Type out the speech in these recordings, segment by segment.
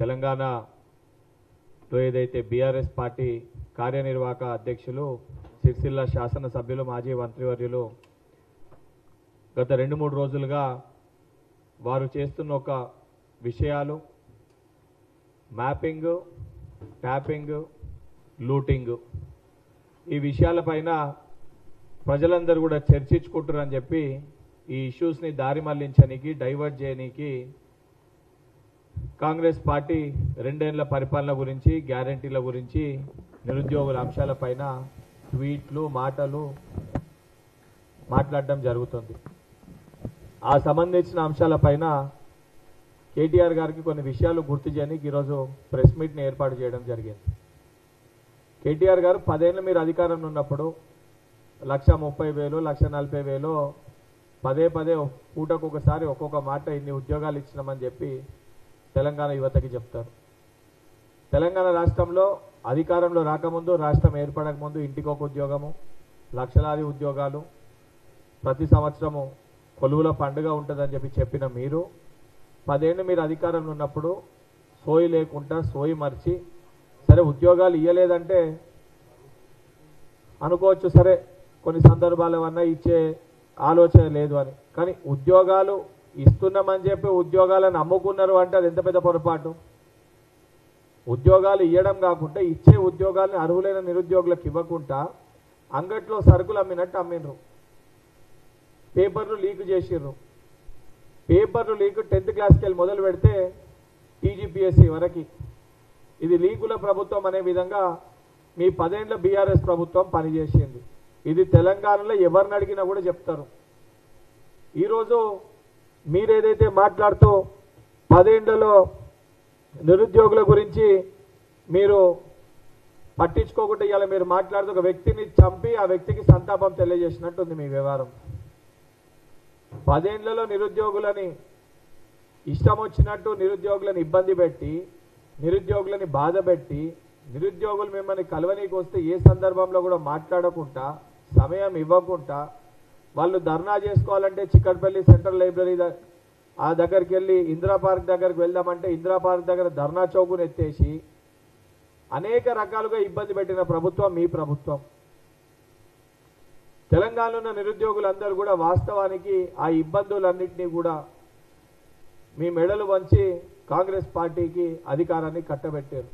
తెలంగాణలో ఏదైతే BRS party కార్యనిర్వాహక అధ్యక్షులు సిరిసిల్ల శాసనసభ్యులు మాజీ మంత్రివర్యులు గత రెండు మూడు రోజులుగా వారు చేస్తున్న ఒక విషయాలు మ్యాపింగ్ ట్యాపింగ్ లూటింగ్. ఈ విషయాలపైన ప్రజలందరూ కూడా చర్చించుకుంటారని చెప్పి ఈ ఇష్యూస్ని దారి మళ్ళించడానికి డైవర్ట్ చేయడానికి కాంగ్రెస్ పార్టీ రెండేళ్ళ పరిపాలన గురించి గ్యారంటీల గురించి నిరుద్యోగుల అంశాలపైన ట్వీట్లు మాటలు మాట్లాడడం జరుగుతుంది. ఆ సంబంధించిన అంశాలపైన కేటీఆర్ గారికి కొన్ని విషయాలు గుర్తు చేయడానికి ఈరోజు ప్రెస్ మీట్ని ఏర్పాటు చేయడం జరిగింది. కేటీఆర్ గారు పదేళ్ళు మీరు అధికారంలో ఉన్నప్పుడు లక్ష ముప్పై వేలు లక్ష నలభై వేలు పదే పదే పూటకు ఒకసారి ఒక్కొక్క మాట ఇన్ని ఉద్యోగాలు ఇచ్చినామని చెప్పి తెలంగాణ యువతకి చెప్తారు. తెలంగాణ రాష్ట్రంలో అధికారంలో రాకముందు రాష్ట్రం ఏర్పడక ముందు ఇంటికి ఒక ఉద్యోగము లక్షలాది ఉద్యోగాలు ప్రతి సంవత్సరము కొలువుల పండుగ ఉంటుందని చెప్పి చెప్పిన మీరు పదేళ్ళు మీరు అధికారంలో ఉన్నప్పుడు సోయి లేకుండా సోయి మర్చి సరే ఉద్యోగాలు ఇవ్వలేదంటే అనుకోవచ్చు సరే కొన్ని సందర్భాలు ఏమన్నా ఇచ్చే ఆలోచన లేదు అని. కానీ ఉద్యోగాలు ఇస్తున్నామని చెప్పి ఉద్యోగాలను అమ్ముకున్నారు అంటే అది ఎంత పెద్ద పొరపాటు? ఉద్యోగాలు ఇవ్వడం కాకుండా ఇచ్చే ఉద్యోగాలను అర్హులైన నిరుద్యోగులకు ఇవ్వకుండా అంగట్లో సరుకులు అమ్మినట్టు అమ్మిండ్రు. పేపర్లు లీక్ చేసిర్రు. పేపర్లు లీక్ టెన్త్ క్లాస్కి వెళ్ళి మొదలు పెడితే టీజీపీఎస్సీ వరకు. ఇది లీకుల ప్రభుత్వం అనే విధంగా మీ పదేండ్ల బీఆర్ఎస్ ప్రభుత్వం పనిచేసింది. ఇది తెలంగాణలో ఎవరిని అడిగినా కూడా చెప్తారు. ఈరోజు మీరేదైతే మాట్లాడుతూ పదేండ్లలో నిరుద్యోగుల గురించి మీరు పట్టించుకోకుండా ఇలా మీరు మాట్లాడుతూ ఒక వ్యక్తిని చంపి ఆ వ్యక్తికి సంతాపం తెలియజేసినట్టుంది మీ వ్యవహారం. పదేండ్లలో నిరుద్యోగులని ఇష్టం వచ్చినట్టు నిరుద్యోగులను ఇబ్బంది పెట్టి నిరుద్యోగులని బాధ పెట్టి నిరుద్యోగులు మిమ్మల్ని కలవనీకి వస్తే ఏ సందర్భంలో కూడా మాట్లాడకుండా సమయం ఇవ్వకుండా వాళ్ళు ధర్నా చేసుకోవాలంటే చిక్కడపల్లి సెంట్రల్ లైబ్రరీ ఆ దగ్గరికి వెళ్ళి ఇందిరా పార్క్ దగ్గరికి వెళ్దామంటే ఇందిరా పార్క్ దగ్గర ధర్నా చౌకును ఎత్తేసి అనేక రకాలుగా ఇబ్బంది పెట్టిన ప్రభుత్వం మీ ప్రభుత్వం. తెలంగాణలో ఉన్న నిరుద్యోగులందరూ కూడా వాస్తవానికి ఆ ఇబ్బందులన్నింటినీ కూడా మీ మెడలు వంచి కాంగ్రెస్ పార్టీకి అధికారాన్ని కట్టబెట్టారు.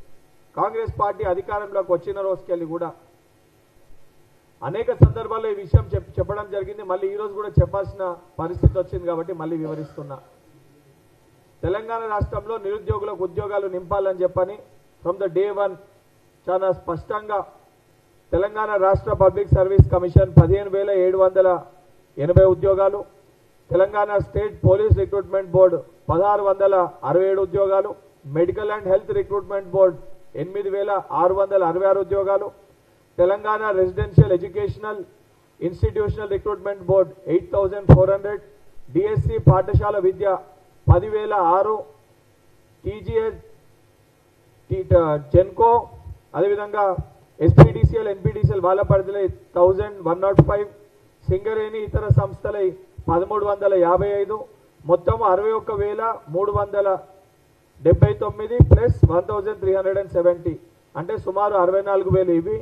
కాంగ్రెస్ పార్టీ అధికారంలోకి వచ్చిన రోజుకెళ్ళి కూడా అనేక సందర్భాల్లో ఈ విషయం చెప్ చెప్పడం జరిగింది. మళ్ళీ ఈరోజు కూడా చెప్పాల్సిన పరిస్థితి వచ్చింది కాబట్టి మళ్ళీ వివరిస్తున్నా. తెలంగాణ రాష్ట్రంలో నిరుద్యోగులకు ఉద్యోగాలు నింపాలని చెప్పని ఫ్రమ్ ద డే వన్ చాలా స్పష్టంగా తెలంగాణ రాష్ట్ర పబ్లిక్ సర్వీస్ కమిషన్ పదిహేను వేల ఏడు వందల ఎనభై ఉద్యోగాలు Telangana state police recruitment board పదహారు వందల అరవై ఏడు ఉద్యోగాలు medical and health recruitment board ఎనిమిది వేల ఆరు వందల అరవై ఆరు ఉద్యోగాలు Telangana residential educational institutional recruitment board eight thousand four hundred DSC పాఠశాల విద్య పదివేల ఆరు టీజీఎస్ జెన్కో అదేవిధంగా ఎస్పీడీసీఎల్ ఎన్పీడీసీఎల్ వాళ్ళ పరిధిలో thousand one naught five Singareni ఇతర సంస్థలై పదమూడు వందల యాభై ఐదు మొత్తం అరవై ఒక్క వేల మూడు వందల డెబ్బై తొమ్మిది plus one thousand three hundred and seventy. అంటే సుమారు అరవై నాలుగు వేలు ఇవి.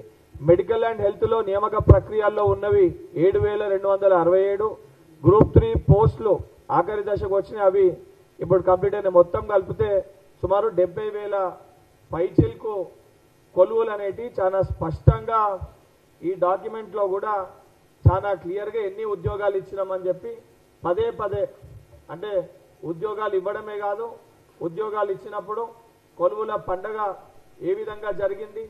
మెడికల్ అండ్ హెల్త్లో నియామక ప్రక్రియల్లో ఉన్నవి ఏడు వేల రెండు వందల అరవై ఏడు. గ్రూప్ త్రీ పోస్టులు ఆఖరి దశకు వచ్చినాయి. అవి ఇప్పుడు కంప్లీట్ అయిన మొత్తం కలిపితే సుమారు డెబ్బై వేల పైచిల్కు కొలువులు అనేటివి చాలా స్పష్టంగా ఈ డాక్యుమెంట్లో కూడా చాలా క్లియర్గా ఎన్ని ఉద్యోగాలు ఇచ్చినామని చెప్పి పదే పదే అంటే ఉద్యోగాలు ఇవ్వడమే కాదు ఉద్యోగాలు ఇచ్చినప్పుడు కొలువుల పండగ ఏ విధంగా జరిగింది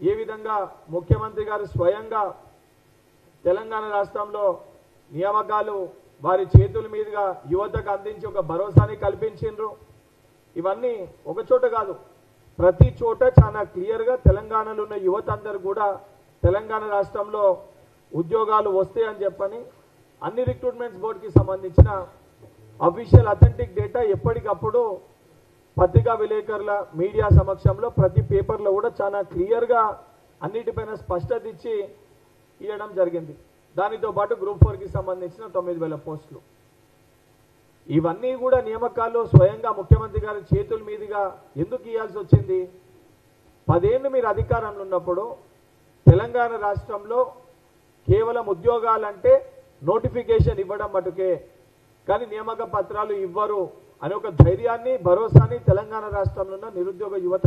ఏ విధంగా ముఖ్యమంత్రి గారు స్వయంగా తెలంగాణ రాష్ట్రంలో నియామకాలు వారి చేతుల మీదుగా యువతకు అందించి ఒక భరోసాని కల్పించిండ్రు. ఇవన్నీ ఒక చోట కాదు ప్రతి చోట చాలా క్లియర్గా తెలంగాణలో ఉన్న యువత అందరూ కూడా తెలంగాణ రాష్ట్రంలో ఉద్యోగాలు వస్తాయని చెప్పని అన్ని రిక్రూట్మెంట్స్ బోర్డుకి సంబంధించిన అఫీషియల్ అథెంటిక్ డేటా ఎప్పటికప్పుడు పత్రికా విలేకరుల మీడియా సమక్షంలో ప్రతి పేపర్లో కూడా చాలా క్లియర్గా అన్నిటిపైన స్పష్టత ఇచ్చి ఇవ్వడం జరిగింది. దానితో పాటు గ్రూప్ ఫోర్కి సంబంధించిన తొమ్మిది వేల పోస్టులు. ఇవన్నీ కూడా నియామకాలు స్వయంగా ముఖ్యమంత్రి గారి చేతుల మీదుగా ఎందుకు ఇవ్వాల్సి వచ్చింది? పదేళ్ళు మీరు అధికారంలో ఉన్నప్పుడు తెలంగాణ రాష్ట్రంలో కేవలం ఉద్యోగాలంటే నోటిఫికేషన్ ఇవ్వడం మటుకే. కానీ నియామక పత్రాలు ఇవ్వరు. అనే ఒక ధైర్యాన్ని భరోసాని తెలంగాణ రాష్ట్రంలో ఉన్న నిరుద్యోగ యువత